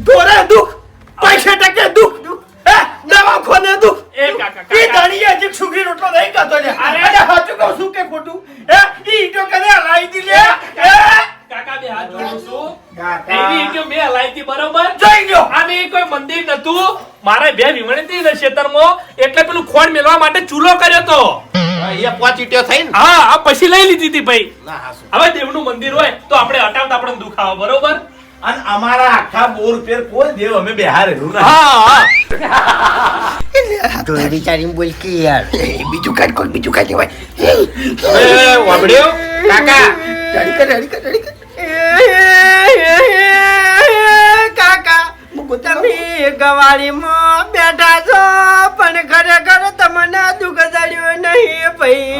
ઢોરે દુખ પૈસા ટકે દુખ. હે દવાખાને દુખ. એ કાકા, ઈ. ધણીએ હજી સુખી રોટલો નહીં ખાતો લે અરે. અરે સાચું કહું શું કે ખોટું. હે ઈ ઈટો કરે લાઈ દી લે. હે? કાકા બે હાથ જોડું છું. કાકા. એવી ઈંટો મેં હલાઈ હતી, બરોબર? જોઈ લ્યો. આને કોઈ મંદિર નતું મારે બે વિમણી ને ખેતરમાં એટલે પેલું ખોડ મેળવા માટે ચૂલો કર્યો તો. અહીંયા પાંચ ઈંટો થઈ ને હા પછી લઈ લીધી હતી ભાઈ. હવે દેવનું મંદિર હોય તો આપણે હટાવતા આપણને દુઃખ બરોબર? અને અમારા બોર પેર કોઈ દેવ અમે બેહારેલું નથી. હા તો વિચારીને બોલ કે યાર. બીજું કાઢ કોઈ બીજું કાઢ લેવાય. એ, વાપડ્યો? કાકા. રેડી કર રેડી કર રેડી કર. કાકા તમે ગવાળીમાં બેઠા છો પણ ખરેખર તમને દુઃખ જડ્યું નહીં ભાઈ.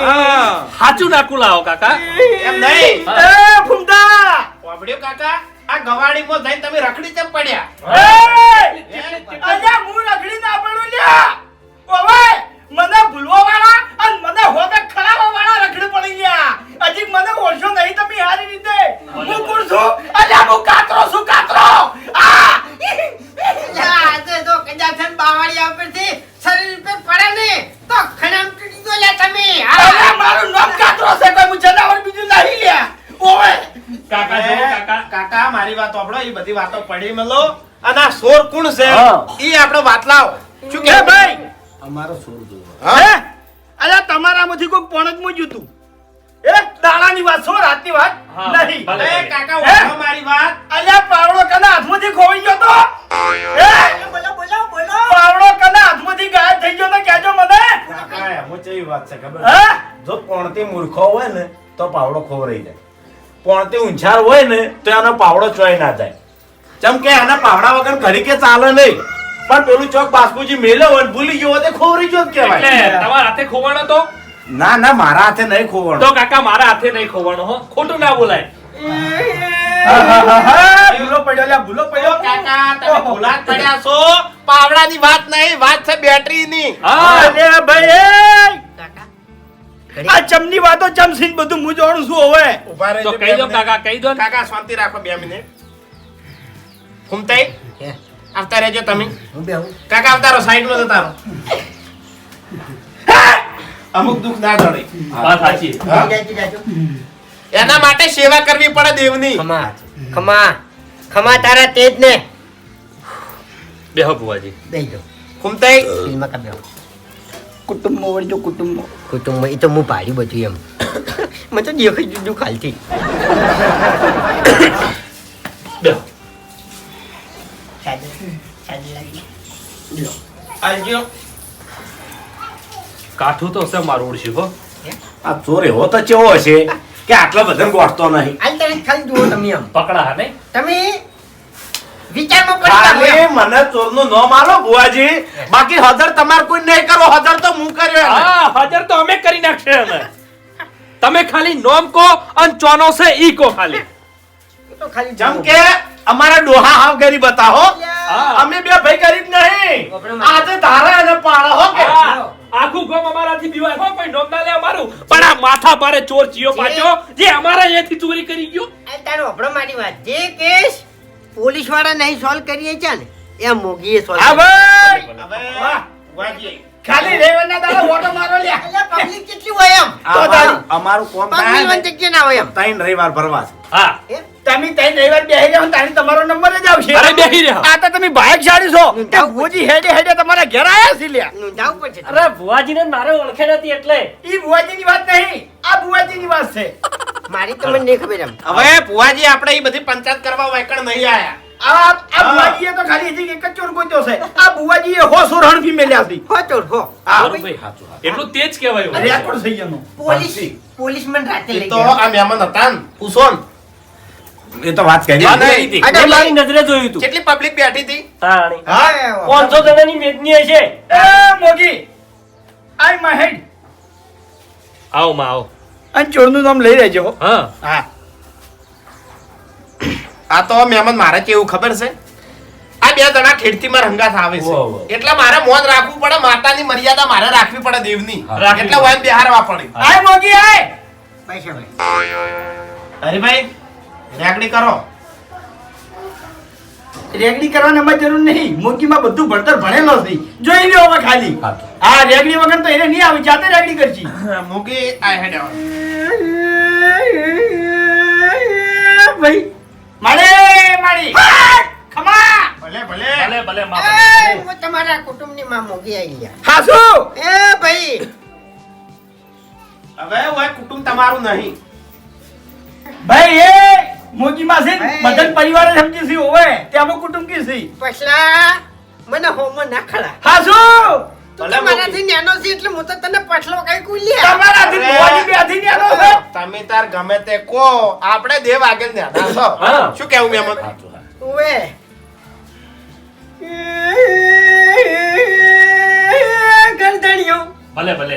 સાચું નાખું લાવો કાકા. એમ નહીં? ફૂમતા. વાપડ્યો કાકા? આ ગવાડીમાં જઈને તમે રખડી ચમ પડ્યા? અલ્યા હું રખડી ના પડું લ્યા. ઓવે મને ભૂલવા વાળા અને મને હોમે ખરાવા વાળા રખડી પડી ગયા. હજી મને ઓળશો નહીં તમે હારી રીતે. હું કુર છું? અલ્યા હું કાતરો છું કાતરો. આ! આજે તો કદાચ બાવળિયા ઉપરથી શરીર પર પડે ને તો ખણામ તૂટી ગયો લ્યા તમે. મારું નામ કાતરો છે કોઈ હું જનાવર બીજું નહીં લ્યા. ઓવે! કાકા જો કાકા. કાકા મારી વાત સાંભળો એ બધી વાતો પડી મેલો. અને આ સોર કોણ છે? એ ઈ વાત વાતલાવ. શું કે ભાઈ? અમારો સોર જોવો હે. અલ્યા તમારામાંથી કોઈ પણ મૂજ્યું તું. એ દાડાની વાત છો રાતની વાત? નહીં. ભલે. એ કાકા? મારી વાત. અલ્યા પાવડો કના હાથમાંથી ખોવાઈ ગયો તો? હે? બોલો બોલો બોલો પાવડો કના હાથમાંથી ગાયબ થઈ ગયો તો કહેજો મને. કાકા એમાં કેવી વાત છે ખબર? હે? જો પોણતી મૂર્ખો હોય ને તો પાવડો ખોવરાઈ જાય. પોણતી ઊંઝાર હોય ને તો એનો પાવડો ચોય ના થાય જેમ કે એના પાવડા વગર ઘડી કે ચાલે નહીં. પણ પેલું ચોક બાસ્કુજી મેલ્યો હોય ભૂલી ગયો હોય ખોવરી ગયો કહેવાય. એટલે તમારા હાથે ખોવાનો તો? ના ના મારા હાથે નહીં ખોવાનો તો કાકા મારા હાથે નહીં ખોવાનો હો. ખોટું ના બોલાય. ભૂલો પડ્યો ભૂલો પડ્યો. કાકા તમે ભૂલા જ પડ્યા છો. પાવડાની વાત નહીં વાત છે બેટરીની. હા. ભાઈ કાકા આ ચમની વાતો ચમસીન બધું હું જાણું છું હવે. ઊભા રહેજો તો કહી દો કાકા કહી દો કાકા શાંતિ રાખો બે મિનિટ. ફૂમતાઈ આવતા રહેજો તમે. હું બેહું કાકા આવતા રહો સાઈડમાં જતા રહો. અમુક દુખ ના જડે. વાત સાચી. એના માટે સેવા કરવી પડે દેવની. ખમા ખમા ખમા તારા તેજ ને બેહો બુવાજી બેહી ફૂમતાઈ ફિલ્મ કા બેહો. કુટુંબમાં વળજો કુટુંબમાં કુટુંબ. એ તો હું પાડ્યું બધું એમ. મને તો દેખાઈ દીધું ખાલથી. કાઠું તો હશે મારું ઓળશી હો. આ ચોર એવો તો ચેવો હશે? કે આટલો બધા ગોઠતો નહીં. ખાલી જુઓ તમે એમ. પકડા હા નહીં. તમે વિચારમાં પડી મને ચોરનું નામ આલો બુઆજી બાકી હજર તમાર કોઈ નહીં કરો હજર તો હું કર્યો હા હજર તો અમે કરી નાખશે અમે. તમે ખાલી નોમ કો અન ચોનો છે ઈ કો ખાલી. એ તો ખાલી જમ કે અમારા ડોહા હાવ ગરી બતાવો અમે બે ભાઈ ગરીબ નહીં. આજે ધારા અને પાળા હો કે. આખું ગામ અમારાથી બીવાય હો કોઈ નોમ ના લે અમારું. પણ આ માથા પારે ચોર ચિયો પાછો જે અમારા અહીંયાથી ચોરી કરી ગયો. તારો આપણો મારી વાત. જે કેસ પોલીસવાળા નહીં સોલ્વ કરીએ છે ને એ મોગીએ સોલ્વ હવે ખાલી રેવણના દાડા ઓટો મારો લ્યા. પબ્લિક કેટલી હોય એમ? તો અમારું- અમારું કોમ થાય પબ્લિક ને, જગ્યા ના હોય એમ. ત્રણ રવિવાર ભરવા છે. હા. તમે ત્રણ રવિવાર બેહી તમારો નંબર જ આવશે. અરે બેહી રહ્યા. આ તો તમે ભાગ્યશાળી છો. હું ભુવાજી હેડે હેડે તમારા ઘેર આયા છે લ્યા. નોંધાવવું પડશે અરે ભુવાજીને મારે ઓળખે નથી એટલે. ઈ ભુવાજીની વાત નહીં. આ ભુવાજીની વાત છે. મારી તો મને નહીં ખબર એમ. હવે બુઆજી આપણે એ બધી પંચાયત કરવા વાયકણ નહીં આયા. આ આ ભુવાજીએ તો ખાલી હજી એક જ ચોર ગોત્યો છે. આ ભુવાજીએ હો સોર હણફી મેલ્યા છે. હો ચોર હો. આ બરોબર ભાઈ. એટલું તેજ કહેવાય અરે થઈ ગયો પોલીસ પોલીસ મને રાતે લઈ તો આ મહેમાન હતા ને. પૂછો એ તો વાત કરી વાત કરી હતી. અરે મારી નજરે જોયું તું કેટલી પબ્લિક બેઠી હતી? તાણી. હા. પાંચસો જણાની મેદની હશે. એ મોગી. આઈ માય હેડ. આવો માં આવો. અને ચોરનું નામ લઈ લેજો હા. હા. આ તો મહેમાન મારે કેવું ખબર છે? આ બે જણા ખેડતીમાં રંગાથ આવે છે. એટલે મારે મોન રાખવું પડે માતાની મર્યાદા મારે રાખવી પડે દેવની. એટલે વાય બિહારવા પડે. આય મોગી આય પૈસા ભાઈ. હરીભાઈ રેકડી કરો. રેગડી કરવાની અમારે જરૂર નહીં. મોકીમાં બધું ભણતર ભણેલો નહીં જોઈ લ્યો હવે ખાલી. આ રેગડી વગર તો એને નહીં આવી જાતે રેગડી કરશી. મૂકી આ હેડ ભાઈ મારે મારી. ખમા! ભલે ભલે. ભલે ભલે હું તમારા કુટુંબની માં મોગી આવી ગયા. હાસુ એ ભાઈ. હવે હવે કુટુંબ તમારું નહીં. ભાઈ એ મોગીમાં છે બધા પરિવાર સમજી છે ઓવે તે આમાં કુટુંબી છે પછલા મને હોમો ના છે એટલે હું તો તને પછલો કઈ કુલ્યા તમારાથી અરે. બેથી ને છે? તમે તાર ગમે તે કો આપણે દેવ આગળ હા. શું કેવું મેમન ગરદણીઓ ભલે ભલે.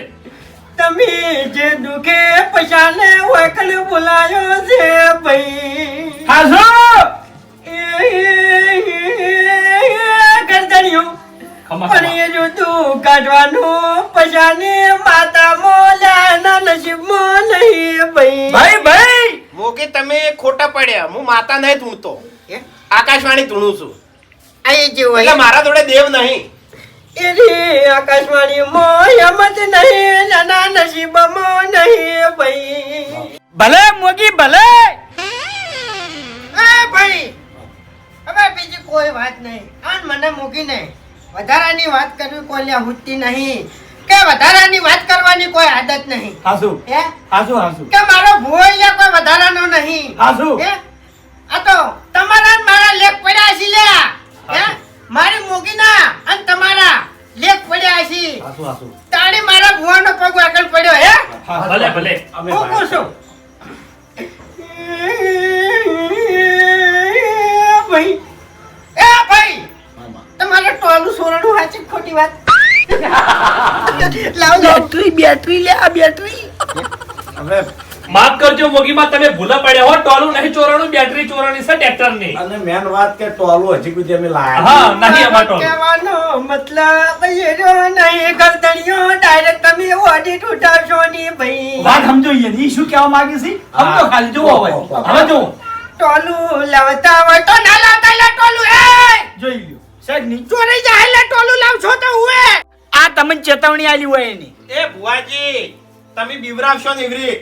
તમે જે દુખે પછાને વકલ બોલાયો છે ભાઈ. હાસુ પણ એ જો તું કાઢવાનું પછાને માતા મોલાના નસીબમાં નહીં ભાઈ. ભાઈ ભાઈ! મોકે તમે ખોટા પડ્યા. હું માતા નહીં ધૂણતો. આકાશવાણી ધૂણું છું. આ જેવું એટલે મારા જોડે દેવ નહીં. એની આકાશવાણી મોયમત નહીં. નાના નહીં ભાઈ. ભલે મોગી ભલે. આ ભાઈ હવે બીજી કોઈ વાત નહીં. આન મને મોગી નહીં. વધારાની વાત કરવી કોઈ લ્યા હુજતી નહીં. કે વધારાની વાત કરવાની કોઈ આદત નહીં. હાસુ. હે? હાસુ હાસુ. કે મારો ભોય લ્યા કોઈ વધારાનો નહીં. હાસુ. હે? આ તો તમારા મારા લેખ પડ્યા છે લ્યા. હે? મારી મોગીના અને તમારા. લેખ પડ્યા છે આસુ આસુ તાણે મારા ભુવાનો પગ આગળ પડ્યો હે? ભલે ભલે. અમે હું કહું છું? ભાઈ. એ ભાઈ તમારે ટોલું સોરણું હાચી ખોટી વાત? લાવ લાવ. બેટરી બેટરી લે આ બેટરી. હવે માફ કરજો મોગીમાં તમે ભૂલા પડ્યા હો. ટોલું નહીં ચોરાણું બેટરી ચોરાણી છે ટ્રેક્ટરની અને મેન વાત કે ટોલું હજી સુધી અમે લાયા હા નહીં અમાર ટોલું. કહેવાનો મતલબ એ જો નહીં ગરદણીઓ ડાયરેક્ટ તમે ઓડિટ ઉઠાવશો ની ભાઈ. વાત સમજો ઈ શું કહેવા માંગે છે? સમજો ખાલી જુઓ હવે. હવે જુઓ. ટોલું લાવતા હોય તો ના લાવતા લે ટોલું એ! જોઈ લ્યો. સાહેબની? ચોરી જાય લે ટોલું લાવશો તો હુએ. આ તમને ચેતવણી આલી હોય એની. એ ભુવાજી તમે બીવરાવશો ને એવરી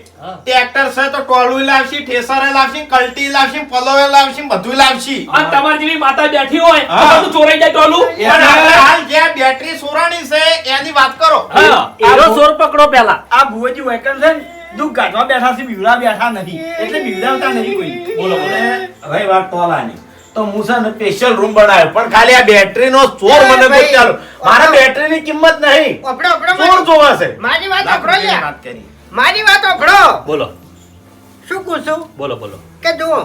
ટ્રેક્ટર છે તો ટોળું લાવશી ઠેસરે લાવશી કલ્ટી લાવશી પલોવે લાવશી બધું લાવશી. અને તમારી જેવી માતા બેઠી હોય તો ચોરાઈ જાય ટોળું. પણ હાલ જે બેટરી સોરાણી છે એની વાત કરો. એનો સોર પકડો પેલા આ ભુવજી વેકન છે ને દુઃખ ગાંઠવા બેઠા છે બીવડા બેઠા નથી. એટલે બીવડાવતા નથી કોઈ. બોલો બોલો. હવે વાત ટોલાની તો હું ને સ્પેશિયલ રૂમ બનાવ્યો. પણ ખાલી આ બેટરી નો ચોર મને ભાઈ, ચાલો મારા ઓપડો. બેટરી ની કિંમત નહીં. ઓપડો ઓપડો ચોર જોવાશે મારી વાત ઓપડો વાત કરી. મારી વાત ઓપડો બોલો. શું કહું છું બોલો બોલો. કે જુઓ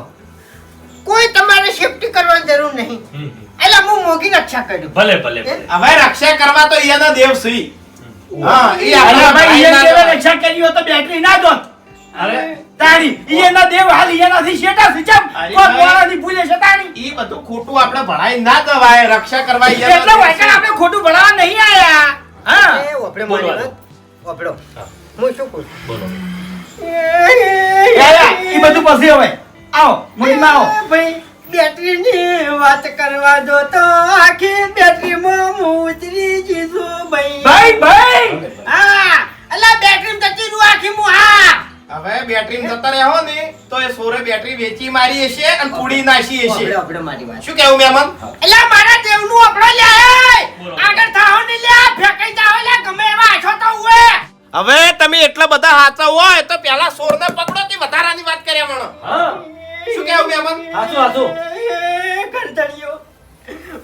કોઈ તમારે શિફ્ટ કરવાની જરૂર નહીં. હમ, હમ. એટલે હું મોગી રક્ષા કર્યું. ભલે ભલે ભલે. હવે રક્ષા કરવા તો એના દેવ સી હા એ આપણા. રક્ષા કરી હોય તો બેટરી ના જોત. અરે તારી ઈ દેવ હાલ ઈ શેટા છે ચમ અરે કોક ભાઈ. વાળાથી ભૂલે છે તારી ઈ બધું ખોટું આપણે ભણાઈ ના દવાય રક્ષા કરવા ઈ એટલે વાયકણ આપણે ખોટું ભણાવવા નહીં આયા. હા. એ ઓપડો મારી વાત. ઓપડો હું. શું કહું? બોલો. યાર, ઈ બધું પછી હવે. આવો મુંડીમાં આવો. ભાઈ બેટરીની વાત કરવા દો તો આખી બેટરીમાં હું ઉતરી જીધું ભાઈ. ભાઈ ભાઈ. હા અલા બેટરી જતી આખી મુ હા. હવે બેટરી જતા રહ્યો ને તો એ સોરે બેટરી વેચી મારી હશે અને પૂડી નાશી હશે. ઓપડો મારી વાત. શું કેવું મેમન? અલા મારા દેવનું આપણો લે આગળ થાઓ ને લે ફેંકાઈ જાઓ લે ગમે એવા આછો તો ઉએ હવે તમે એટલા બધા હાચા હોય તો પેલા સોરને પકડો તે વધારાની વાત કર્યા મણો હા. શું કેવું મેમન? હાચો હાચો. ગરદણીઓ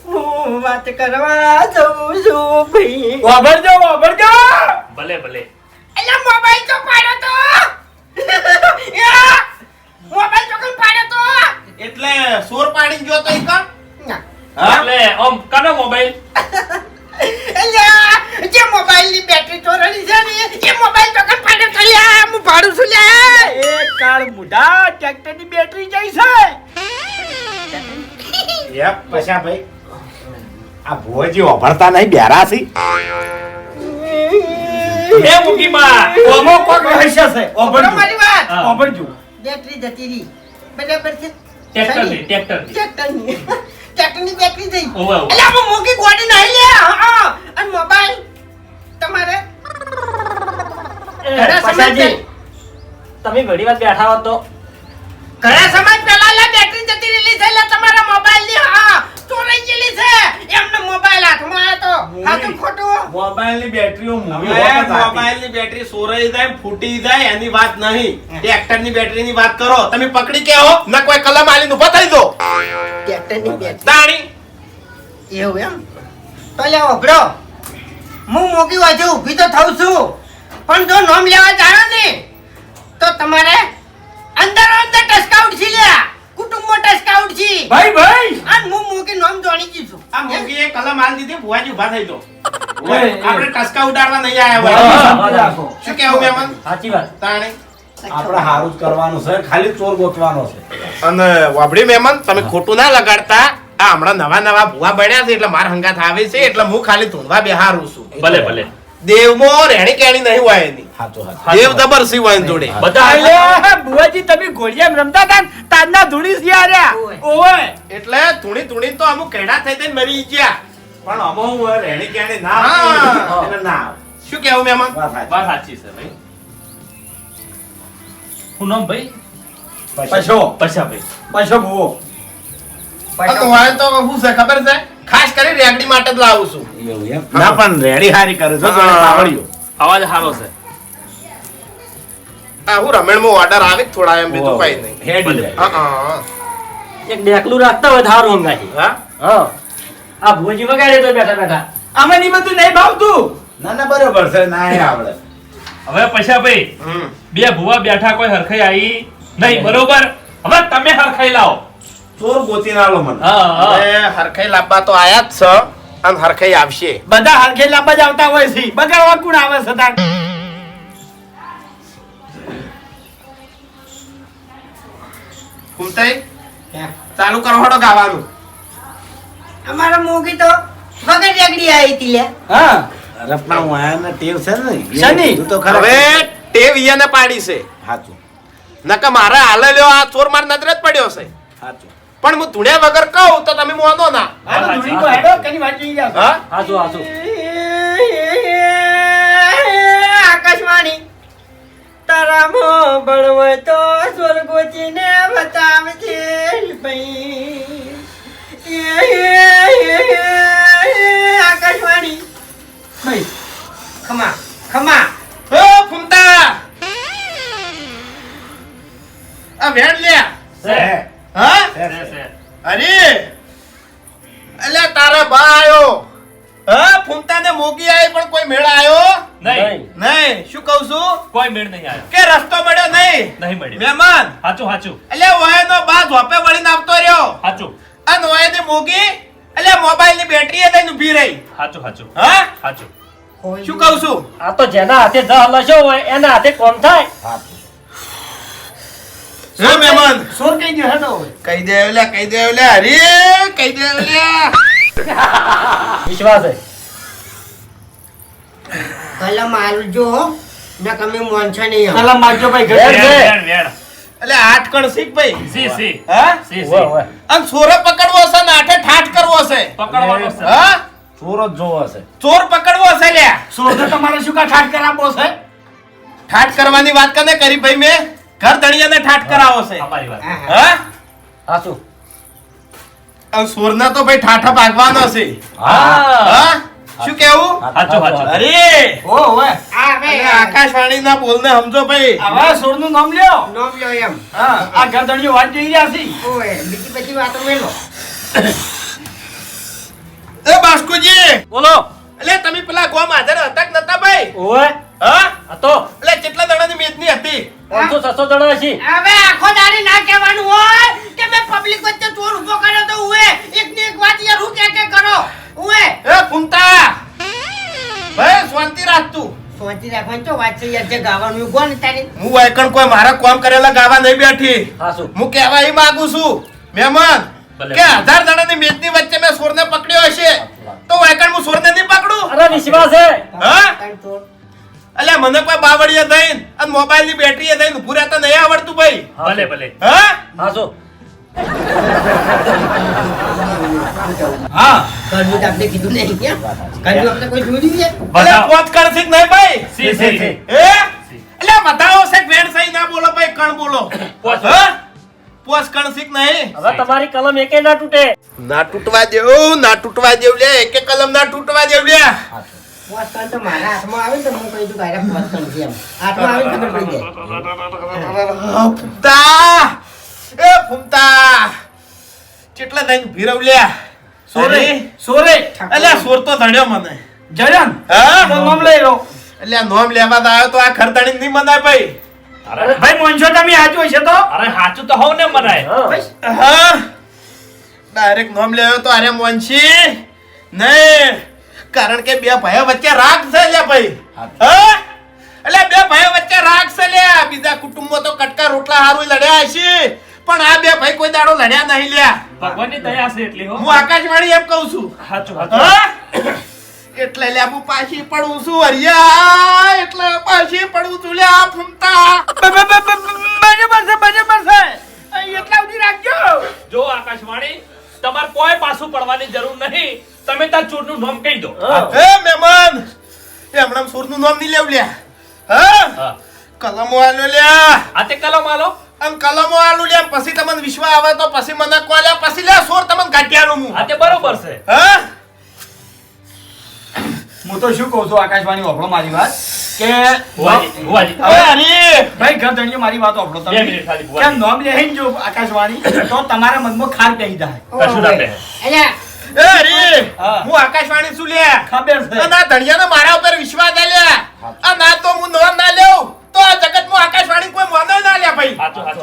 હું વાત કરવા જઉં છું ભાઈ. વાપરજો વાપરજો. ભલે ભલે અલા મોબાઈલ તો પાડો તો! મોબાઈલ તો કઈ પાડ્યો તો એટલે સોર પાડી ગયો તો ઈ કણ? ના. એટલે આમ કનો મોબાઈલ? અલ્યા, જે મોબાઈલની બેટરી ચોરણી છે ને એ મોબાઈલ તો કઈ પાડ્યો તો લ્યા હું ભાડું છું લ્યા એ. કાળ મુઢા ટ્રેક્ટરની બેટરી જઈ છે. યપ, પછા ભાઈ આ ભોજી વાપરતા નહીં બેરાસી એ મુકીમાં. ઓમો કોક રહસ્ય છે. બરોબર મારી વાત. હા. વાપરજો બેટરી જતી રહી. બરાબર છે? ટ્રેક્ટરની ટ્રેક્ટરની. ટ્રેક્ટરની. ટ્રેક્ટરની બેટરી થઈ ઓવે, ઓવે. એટલે આમાં મોંઘી ગોડી નહીં લે. હા, હા. અને મોબાઈલ તમારે પછાજી, તમે ઘણી વાર બેઠા હો તો. ઘણા સમય પહેલા લે બેટરી જતી રહી છે. એટલે તમારા મોબાઈલની હા. ચોરાઈ ગયેલી છે. એમને મોબાઈલ હાથમાં આવ્યો હાથું ખોટું. મોબાઈલની બેટરીઓ મૂવી હવે વખત હતી. મોબાઈલની બેટરી સોરાઈ જાય ફૂટી જાય એની વાત નહીં. ટ્રેક્ટરની બેટરીની વાત કરો. તમે પકડી કે હો ના કોઈ કલમ આલીને ઊભા થઈ દો ટ્રેક્ટરની બેટરી દાણી. એવું એમ? તો લે ઓગળો હું મોગી વાજે ઊભી તો થઉં છું. પણ જો નોમ લેવા જાણો ને તો તમારે અંદર અંદર ટસકાઉટ છી લ્યા. કુટુંબમાં સ્કાઉટ છી. ભાઈ ભાઈ! અને હું મોગી નામ જાણી ગઈ છું. આ મોગીએ કલમ આલ દીધી ભુવાજી ઊભા થઈ દો આપણે ટસકા ઉડાડવા નહીં આયા રાખો. શું કેવું મેમન સાચી વાત. તાણે? આપણે હારું જ કરવાનું છે ખાલી ચોર ગોતવાનો છે. અને વાબડી મેમન તમે ખોટું ના લગાડતા. આ હમણાં નવા નવા ભુવા બન્યા છે એટલે માર હંગાથ આવે છે એટલે હું ખાલી ધૂંધવા બેહારું છું. ભલે ભલે. દેવમો રેણી કેણી નહીં એની. દેવ જોડે. બધા તમે રમતા હતા ને, ધૂણી સી આર્યા. ઓય. ઓય. એટલે ધૂણી ધૂણી તો અમુક કેડા થઈ મરી ગયા. પણ આમાં હું રેણી કેણી ના એટલે ના શું કેવું મેં વાત સાચી. છે ભાઈ. શું નામ ભાઈ? પછો પછો બુઓ આ તો હોય તો શું છે? ખબર છે? ખાસ કરી રેગડી માટે જ લાવું છું. એવું એમ? ના પણ રેડી હારી કરે છે. અવાજ સારો છે. આ હું રમેણમાં ઓર્ડર આવે થોડા એમ બીજું કઈ નહીં. હેડી હા હા એક ડેકલું રાખતા હોય ધારું અંગાથી હા? હા. આ ભોજી વગાડે તો બેઠા બેઠા. આમાં ની બધું નહીં ભાવતું. ના ના બરોબર છે ના આવડે. હવે પૈસા ભાઈ બે ભુવા બેઠા કોઈ હરખાઈ આવી નહીં બરોબર? હવે તમે હરખાઈ લાવો. ચોર ગોતી ના લો મને. હા હા. હવે હરખાઈ લાવવા તો આયા જ છે અને હરખાઈ આવશે. બધા હરખે લાંબા જ આવતા હોય છે. બગાડવા કોણ આવે છે તાર? ફૂમતાઈ ચાલુ કરો હડો ગાવાનું. અમારા મોગી તો વગર જગડી આવી હતી લે. હા. રપના વાયાના ટેવ છે ને. શની. તો ખરા. હવે ટેવ ઈયાને પાડી છે. હાચું. નકા મારા હાલે લ્યો આ ચોર માર નજરે જ પડ્યો છે. હાચું. પણ હું ધૂણ્યા વગર કહું તો તમે મોનો ના. તો હેડો, કની? હા? આકાશવાણી તારા મો બળવય તો સ્વર્ગોચીને બતાવજે ભાઈ. મેળ નહીં આવ્યો. કે રસ્તો મળ્યો નહીં? નહીં મળ્યો. મહેમાન! સાચું સાચું એટલે ઓયનો બા ઝોપે વળીને આવતો રહ્યો. સાચું અને ઓયની મોગી એટલે મોબાઈલની બેટરી લઈને ઊભી રહી. સાચું સાચું હા? સાચું શું કહું છું? આ તો જેના હાથે જ લસ્યો હોય એના હાથે કોણ થાય? હે મહેમાન! સોર કઈ ગયો હેડો. કહી દે લે કહી દે લે અરે કહી દે લે વિશ્વાસ હે. કલમ આલજો ને તમે મોનછા નહીં આવો. કલમ ભાઈ ઘરે. વેણ, વેણ, વેણ. વેણ, વેણ. એટલે આઠ કણ શીખ ભાઈ. સી સી હા? સી સી ઊભો. અને પકડવો છે ને આઠે ઠાઠ કરવો છે પકડવાનો છે. હા? ચોર જ જોવો છે ચોર પકડવો છે લ્યા. સોર તો તમારે શું કા ઠાઠ કરાવવો છે? ઠાઠ કરવાની વાત કને કરી ભાઈ મેં? ઘર ધણિયાને ઠાઠ કરાવો છે. અમારી વાત. હા, હા. સોરના તો ભાઈ ઠાઠા ભાગવાનો છે. હા. હા? શું કેવું? સાચું સાચું. અરે! ઓ હોય આકાશવાણી ના બોલને સમજો ભાઈ. આવા સોરનું નામ લ્યો. નામ લ્યો એમ. હા આ ગધડીઓ વાત જઈ રહ્યા છે. ઓય બીજી બધી વાતો મેલો. એ બાસ્કુજી! બોલો. એટલે તમે પેલા ગોમ હાજર હતા કે નતા ભાઈ? ઓય હા? હતો એટલે કેટલા દડાની મેચની હતી? પાંચસો છસો દડા છે. હવે આખો દાડી ના કહેવાનું હોય કે મેં પબ્લિક વચ્ચે ચોર ઊભો કર્યો તો ઉએ એક ની એક વાત યાર હું કે કે કરો? ઉએ એ ફૂમતા! ભાઈ શાંતિ રાખ તું. શાંતિ રાખવાની તો વાત છે યાર જે ગાવાનું ગો ને તારી હું વાયકણ કોઈ મારા કામ કરેલા ગાવા નહીં બેઠી. હાચું હું કહેવા એ માંગુ છું મહેમાન કે હજાર જણાની મેચની વચ્ચે મેં સોરને પકડ્યો હશે. તો વાયકણ હું સોરને નહીં પકડું? અરે વિશ્વાસ હે હા? અલ્યા મને કોઈ બાવળીએ થઈને અને મોબાઈલની બેટરીએ થઈને ઊભું રહેતા નહીં આવડતું ભાઈ. ભલે ભલે. હા? હાચું હા ઘરનું આપણે કીધું નહીં કેમ? ઘરનું આપણે કોઈ જોયું છે? એટલે બતાવો. પોત નહીં ભાઈ સી, સી, સી. એ એટલે બતાવો છે વેણ સહી ના બોલો ભાઈ કણ બોલો પોચ. હા? પોસ કણસિક નહીં હવે તમારી કલમ એકે ના તૂટે ના તૂટવા દેવું ના તૂટવા દેવું લે એક એક કલમ ના તૂટવા દેવું લે પોસ તો મારા હાથમાં આવે તો હું કહી દઉં કે પોસ કાન છે એમ. હાથમાં આવે ખબર પડી જાય. એ ફૂમતા કેટલા થઈને ભીરવ સોરે સોરે. અલ્યા સોર તો ધણ્યો મને. જયન હા? નામ લઈ લો. એટલે નોમ લેવા તો આવ્યો તો આ ખરતાણી નહીં મનાય ભાઈ. અરે. ભાઈ મોંજો તમે હાચું હશે તો? અરે સાચું તો હોવ ને મનાય. હા. ડાયરેક્ટ નોમ લેવો તો અરે મોંશી નહીં. કારણ કે બે ભાઈઓ વચ્ચે રાગ છે લે ભાઈ. હા? એટલે બે ભાઈઓ વચ્ચે રાગ છે લે બીજા કુટુંબો તો કટકા રોટલા હારું લડ્યા હશે. પણ આ બે ભાઈ કોઈ દાડો લડ્યા નહીં લ્યા. ભગવાનની દયા છે એટલી હો. હું આકાશવાણી એમ કહું છું. સાચું સાચું. એટલે લ્યા હું પાછી પડું છું હરિયા. એટલે પાછી પડું છું લ્યા ફૂમતા. બરાબર છે બરાબર છે. એટલા સુધી રાખજો. જો આકાશવાણી તમારે કોઈ પાછું પડવાની જરૂર નહીં. તમે તાર ચોરનું નામ કહી દો. હે. મહેમાન. એ હમણાં સુરનું નામ નહીં લેવ લ્યા. હા? કલમ વાલો લ્યા. આ તે કલમ આલો આમ કલમો આલું લે પછી તમને વિશ્વા આવે તો પછી મને કોલ્યા પછી લે સોર તમને કાઢ્યાનું હું આ તે બરોબર છે. હા? હું તો શું કહું છું આકાશવાણી વાપરો મારી વાત કે ભાઈ ઘર ધણીએ મારી વાત વાપરો તમે. કે. નામ જો આકાશવાણી તો તમારા મનમાં ખાર કહી જાય. કશું ના પેહે અલ્યા, એ હરી હું. આકાશવાણી શું લે ખબર છે. ના ધણિયાને મારા ઉપર વિશ્વાસ આ લ્યા આ ના તો હું નોમ ના લેવું તો આ જગતમાં આકાશવાણી કોઈ મોદો ના લે ભાઈ.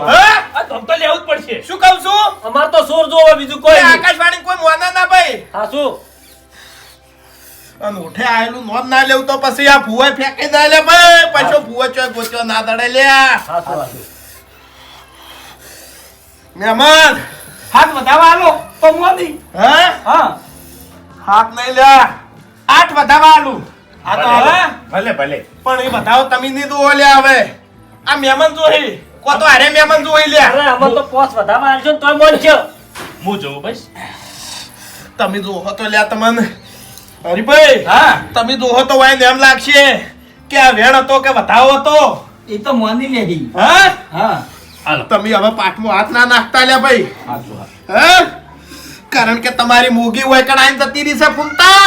હા? આ તો લેવું જ પડશે. શું કહું છું? અમાર તો સોર જોવો બીજું કોઈ આકાશવાણી કોઈ મોદો ના ભાઈ. હાચું અને ઉઠે આયેલું નોંધ ના લેવું તો પછી આ ભૂવા ફેંકી ના લે ભાઈ. પાછો ભૂવો ચોય ગોચ્યો ના દડે લે મહેમાન હાથ વધાવા આલો. તો મોદી હા? હા. હાથ નહીં લ્યા. આઠ વધાવા આલું. આ તો ભલે. હવે. ભલે ભલે. પણ એ બતાવો તમે નહીં દુઓ હવે. આ મહેમાન જોઈ કો તો અરે મહેમાન જોઈ લે અરે અમે તો પોસ વધા ને તોય મોન છે હું જોઉં બસ. તમે જોહો તો લ્યા તમને. ભાઈ હા. તમે જોહો તો વાય એમ લાગશે કે આ વેણ હતો કે વધાવો હતો? એ તો મોની લેહી હા. હા? હાલો. તમે હવે પાઠમાં હાથ ના નાખતા લ્યા ભાઈ. હા કારણ કે તમારી મોગી કણાઈ જતી રહી છે ફૂમતા.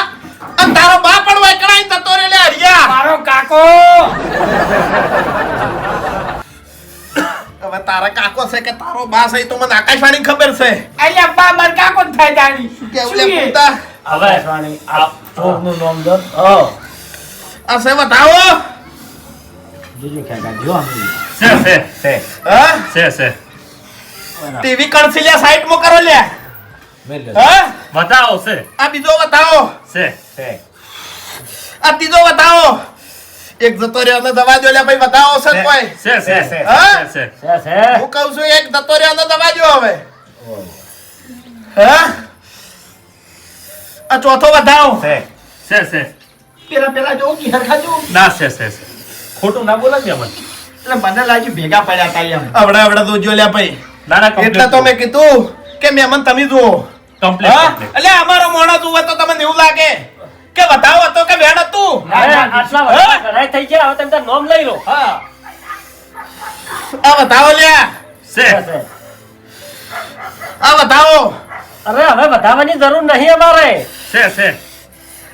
અને તારો બા પણ વૈકણાઈ જતો રે લે હરિયા. મારો કાકો. હવે તારા કાકો છે કે તારો બા છે તો મને આકાશવાણી ખબર છે. અલ્યા બા માર કાકો થાય જાણી. કેવું લે એ? હવે આકાશવાણી આ ચોરનું નામ દો ઓ આ સે બતાવો. જોજો ખેગા જો આમ. સે સે છે હા? સે સે ટીવી કણસીલિયા સાઈડ મો કરો લે. હા? બતાવો સે આ બીજો બતાવો. છે. સે આ ત્રીજો બતાવો. એક જતો રહ્યો ને દવા દો ભાઈ બતાવો છે કોઈ. છે છે છે હા? છે છે હું કહું છું એક જતો રહ્યો ને દવા દો હવે. હા? આ ચોથો બતાવો છે. છે છે. પેલા પેલા જો કે હરખા જો ના છે છે છે. ખોટું ના બોલે એટલે મને લાગ્યું ભેગા પડ્યા તા એમ. આવડે આવડે તો જો લ્યા ભાઈ. ના ના એટલે તો મેં કીધું કે મહેમાન તમે જુઓ. કમ્પ્લીટ એટલે અમારો મોણો જુએ તો તમને એવું લાગે. કે બતાવો હતો કે બેન હતું? આટલા ઘણાય થઈ ગયા હવે તમે તાર નોમ લઈ લો. હા. આ બતાવો લ્યા છે. આ બતાવો. અરે હવે બતાવવાની જરૂર નહીં અમારે. છે સે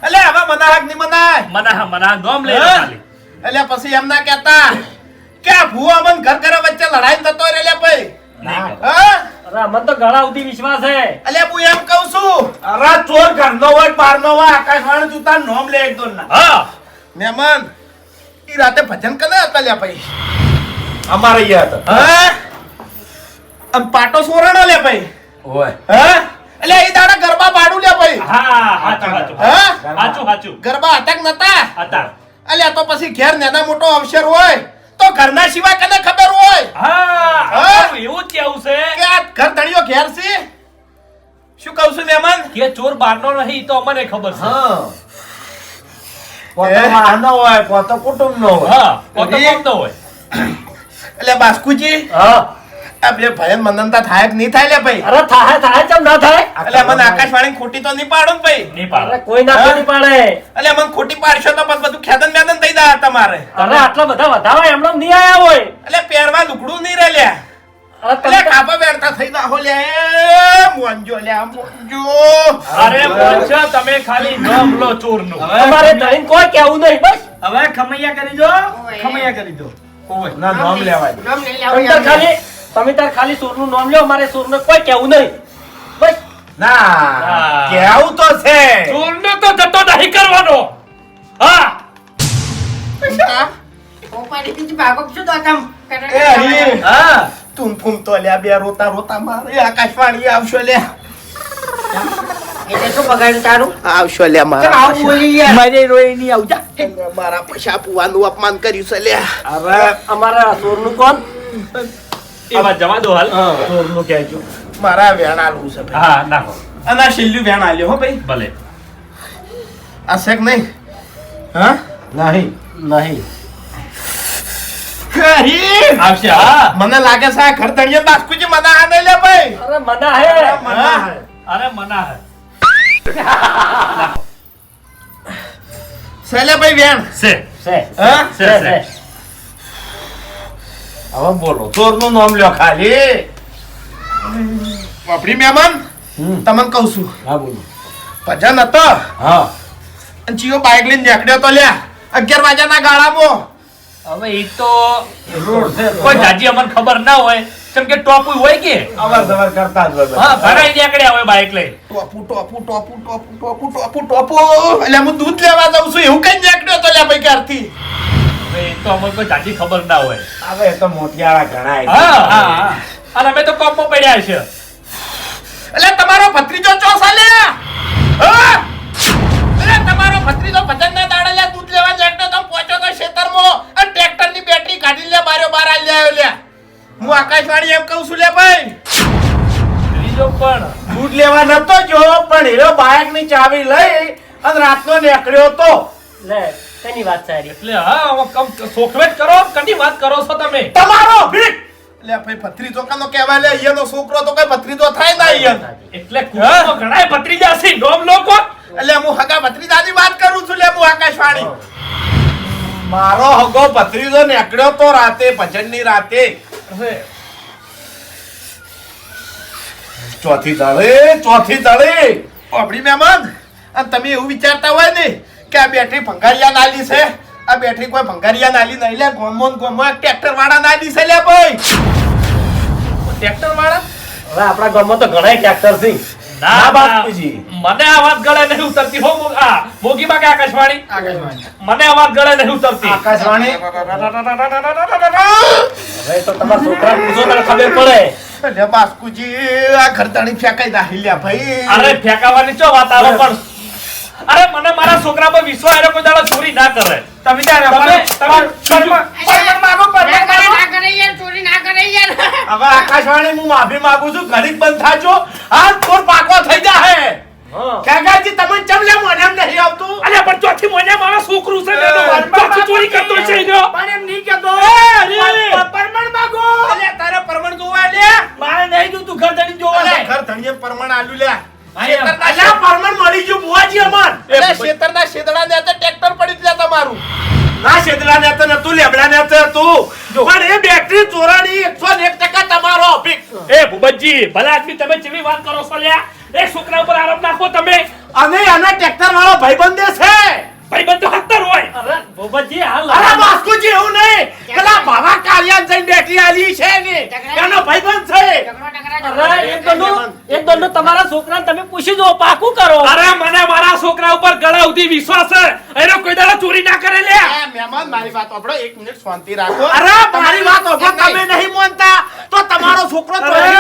એટલે હવે મનાહકની મનાય. મના હા મના નામ લઈ લો ખાલી. એટલે પછી એમ ના કહેતા કે ભૂવા મન ઘર ઘર વચ્ચે લડાઈ અમને તો ઘણા સુધી વિશ્વાસ છે. અલે હું એમ કહું છું અરે ચોર ઘરનો હોય બહારનો હોય આકાશવાણી તું તાર નોમ લે એક દોન ના હા. મહેમાન ઈ રાતે ભજન કને હતા લ્યા ભાઈ? અમારે અહીંયા હતા. હા? અમ પાટો સોરણો લે ભાઈ? ઓય. હા? એટલે એ દાડા ગરબા પાડું લે ભાઈ? હા હાચું હાચું હા? હાચું હાચું ગરબા અટક નતા? હતા. અલ્યા તો પછી ઘેર નેના મોટો અવસર હોય. તો ઘરના સિવાય કને ખબર હોય? હા? અમારું એવું જ કેવું છે. કે આ ઘર ધણીઓ ઘેર છે? શું કહું છું મહેમાન કે ચોર બારનો નહીં તો અમને ખબર છે. હા. પોતો વાહનો હોય પોતો કુટુંબ નો હોય. હા પોતે એ? નો હોય. એટલે બાસ્કુજી હા. બે ભાઈઓને મનનતા થાય કે નહીં થાય લે ભાઈ? અરે થાય થાય કેમ ના થાય? એટલે મને આકાશવાણી ખોટી તો નહીં પાડો ને ભાઈ? નહીં પાડે. કોઈ ના? કોઈ પાડે. એટલે મને ખોટી પાડશો તો બસ બધું ખેદન મેદન થઈ જાય તમારે. અરે આટલા બધા વધાવા એમનો નહીં આયા હોય. એટલે પહેરવા લુગડું નહીં રહે લ્યા અરે તમે કાપા બેરતા થઈ જાહો હોલે મોંજો લે મોંજો. અરે મોંજો તમે ખાલી નામ લો ચોરનું. તમારે ધણીને કોઈ કેવું નહીં બસ. હવે ખમૈયા કરી દો. ખમૈયા કરી દો. ઓય. ના નામ લેવાય. નામ લઈ તમે ખાલી તમે તાર ખાલી સોરનું નામ લ્યો મારે સોરને કોઈ કેવું નહીં. બસ. ના. કેવું તો છે. ચોરનો તો જતો નહીં કરવાનો. હા. તો ફૂમ તો લ્યા બે રોતા રોતા મારે આકાશવાણી આવશો લ્યા. એટલે શું બગાડ્યું આવશો લ્યા મારા પૈસા- મારા પૈસા પુવાનું અપમાન કર્યું છે લ્યા. હવે અમારા સોરનું કોણ? એ વાત જવા દો હાલ. ચોરનું કહેજો મારા વેણ આલવું છે ભાઈ. હા નાખો અને આ છેલ્લું વેણ આલ્યો હો ભાઈ. ભલે. આ શેક નહીં? હા? નહીં નહીં. આવશે હા. મને લાગે છે આ ઘર બાસ્કુજી મના હા નહીં લે ભાઈ. અરે મના હે મના હે. અરે મના હે સેલે ભાઈ વેણ સે સે હા? સે છે. હવે બોલો ચોરનું નામ લ્યો ખાલી વાપરી મહેમાન તમને કહું છું હા બોલો ભજન હતો હા અને ચિયો બાઇક લઈને નીકળ્યો તો લ્યા અગિયાર વાગ્યાના ગાળામાં હવે એ તો રોડ છે કોઈ જાજી અમને ખબર ના હોય. કેમ કે ટોપુ હોય કે? અવર જવર કરતા જ હોય હા. ઘણા નીકળ્યા હોય બાઇક લઈ. ટોપુ ટોપુ ટોપુ ટોપુ ટોપુ ટોપુ ટોપુ. એટલે હું દૂધ લેવા જાઉં છું. એવું કઈ નીકળ્યો તો લ્યા ભાઈ ક્યારથી એ તો અમને કોઈ જાજી ખબર ના હોય. હવે એ તો મોતિયાળા ઘણા હા હા અને અમે તો કોપો પડ્યા છે. એટલે તમારો ભત્રીજો ચો સાલે? એટલે તમારો ભત્રીજો ભજન ના દાડે લ્યા દૂધ લેવા નીકળ્યો તો પહોંચ્યો તો ખેતરમાં. અને ટ્રેક્ટરની બેટરી કાઢી લે બારો બાર આલી આવ્યો લે. હું આકાશવાણી એમ કહું છું લે ભાઈ. પણ. દૂધ લેવા નતો જો પણ હીરો બાઇકની ચાવી લઈ અને રાતનો નીકળ્યો તો. લે. તેની વાત સારી? એટલે હા કમ સોખવેટ કરો કની વાત કરો છો તમે? તમારો ભીખ! એટલે ભાઈ ભત્રીજો કનો કહેવાય લે અહીંયાનો છોકરો તો કઈ ભત્રીજો થાય ના અહીંયા એટલે કુટુંબમાં ઘણાય ભત્રીજા છે ડોમ લોકો. એટલે હું હગા ભત્રીજાની વાત કરું છું લે હું આકાશવાણી. મારો હગો ભત્રીજો નીકળ્યો તો રાતે ભજનની રાતે. ચોથી દળે ચોથી દળે. આપણી મહેમાન અને તમે એવું વિચારતા હોય ને કે આ બેટરી ભંગારિયા નાલી છે? આ બેટરી કોઈ ભંગારિયા નાલી નહીં લે ગોમો ગોમો ટ્રેક્ટર વાળા નાલી છે લે ભાઈ. ટ્રેક્ટર વાળા હવે આપણા ગામમાં તો ઘણા ટ્રેક્ટર છે. ના બાપુજી. મને આ વાત ગળે નહીં ઉતરતી. હો આ મોગી બાગે આકાશવાણી. મને આ વાત ગળે નહીં ઉતરતી. આકાશવાણી. હવે તો તમારા છોકરા પૂછો તને ખબર પડે. એટલે બાસ્કુજી આ ઘરતાણી ફેંકાઈ નાખી લ્યા ભાઈ. અરે ફેંકાવાની ચો વાત આવે પણ અરે મને મારા છોકરા પર વિશ્વાસ આવ્યો કોઈ દાડો ચોરી ના કરે. તમે ત્યાં તમે- તમે- પરમણ માગો પરમણ માગો ના કરે યાર ચોરી ના કરે યાર. હવે આકાશવાણી હું માફી માંગુ છું ઘડીક બંધ થાજો. આ તોર પાકો થઈ જા હે. કાકાજી તમે ચમ લે મને એમ નહીં આવતું? અરે પણ ચોથી મને મારા છોકરું છે ને એ, ચોથી ચોરી કરતો છે ઈ રહ્યો. પણ એમ નહીં કેતો અરે! પરમણ માગો. અલે તારે પરમણ જોવા લે. મારે નહીં જોતું ઘર ધણી જોવા લે ઘર ધણીએ પરમણ આલુ લે. અલ્યા પરમણ મળી ગયું બુવાજી અમર. અલે શેતરના શેતડા ને હાથે ટ્રેક્ટર પડી જ તમારું. ના છેદરા ને તો નતું લેબડા ને તો હતું. પણ એ બેટરી ચોરાણી 101% તમારો અભિક. એ ભૂપતજી ભલા આદમી તમે જેવી વાત કરો છો લ્યા. એક છોકરા ઉપર આરોપ નાખો તમે. અને આના ટ્રેક્ટર વાળો ભાઈબંધે છે. ભાઈબંધ તો હોય. અરે ભૂપતજી હાલ અરે બાસ્કુજી એવું નહીં. પેલા ભાવા કાલિયાન જઈને બેઠી આલી છે ને. એનો ભાઈબંધ છે. અરે એક દંડો એક દંડો તમારા છોકરાને તમે પૂછી દો પાકું કરો. અરે મને મારા છોકરા ઉપર ગળા સુધી વિશ્વાસ છે. એનો કોઈ દાડો ચોરી ના કરે લે. મહેમાન મારી વાત સાંભળો એક મિનિટ શાંતિ રાખો. અરે મારી વાત ઓફો તમે નહીં માનતા. તો તમારો છોકરો મારી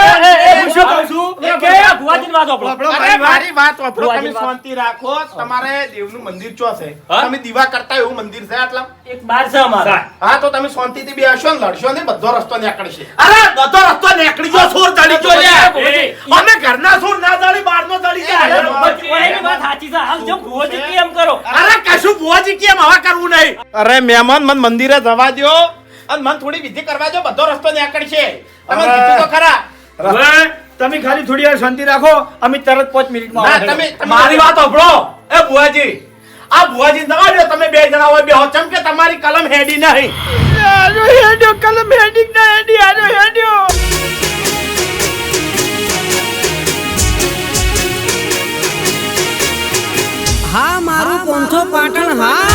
વાત સાંભળો. તમે. શાંતિ રાખો. તમારે દેવનું મંદિર ચો છે હા? તમે દીવા કરતા એવું મંદિર છે આટલા એક બાર છે અમારા. હા તો તમે શાંતિથી બેસો ને લડશો ને બધો રસ્તો નીકળશે અરે બધો રસ્તો નીકળી ગયો સોર ચડી ગયો લે અમે ઘરના સોર ના ચડી બહારનો ચડી જાય એની વાત સાચી છે હાલ જો ભુવાજી કેમ કરો અરે કશું બુવાજી કેમ હવે કરવું નહીં અરે મહેમાન મન મંદિરે જવા દ્યો અને મન થોડી વિધિ કરવા દો બધો રસ્તો નીકળશે તમે કીધું તો ખરા તમે ખાલી થોડી વાર શાંતિ રાખો અમે તરત પાંચ મિનિટમાં તમે- મારી વાત સાંભળો એ બુઆજી આ ભુવાજી દવા દો તમે બે જણા હોય બેહો. ચમ કે તમારી કલમ હેડી નહીં. આજો હેડ્યો કલમ હેડી ના હેડી? આજો હેડ્યો. હા મારું પોંથો પાટણ હા.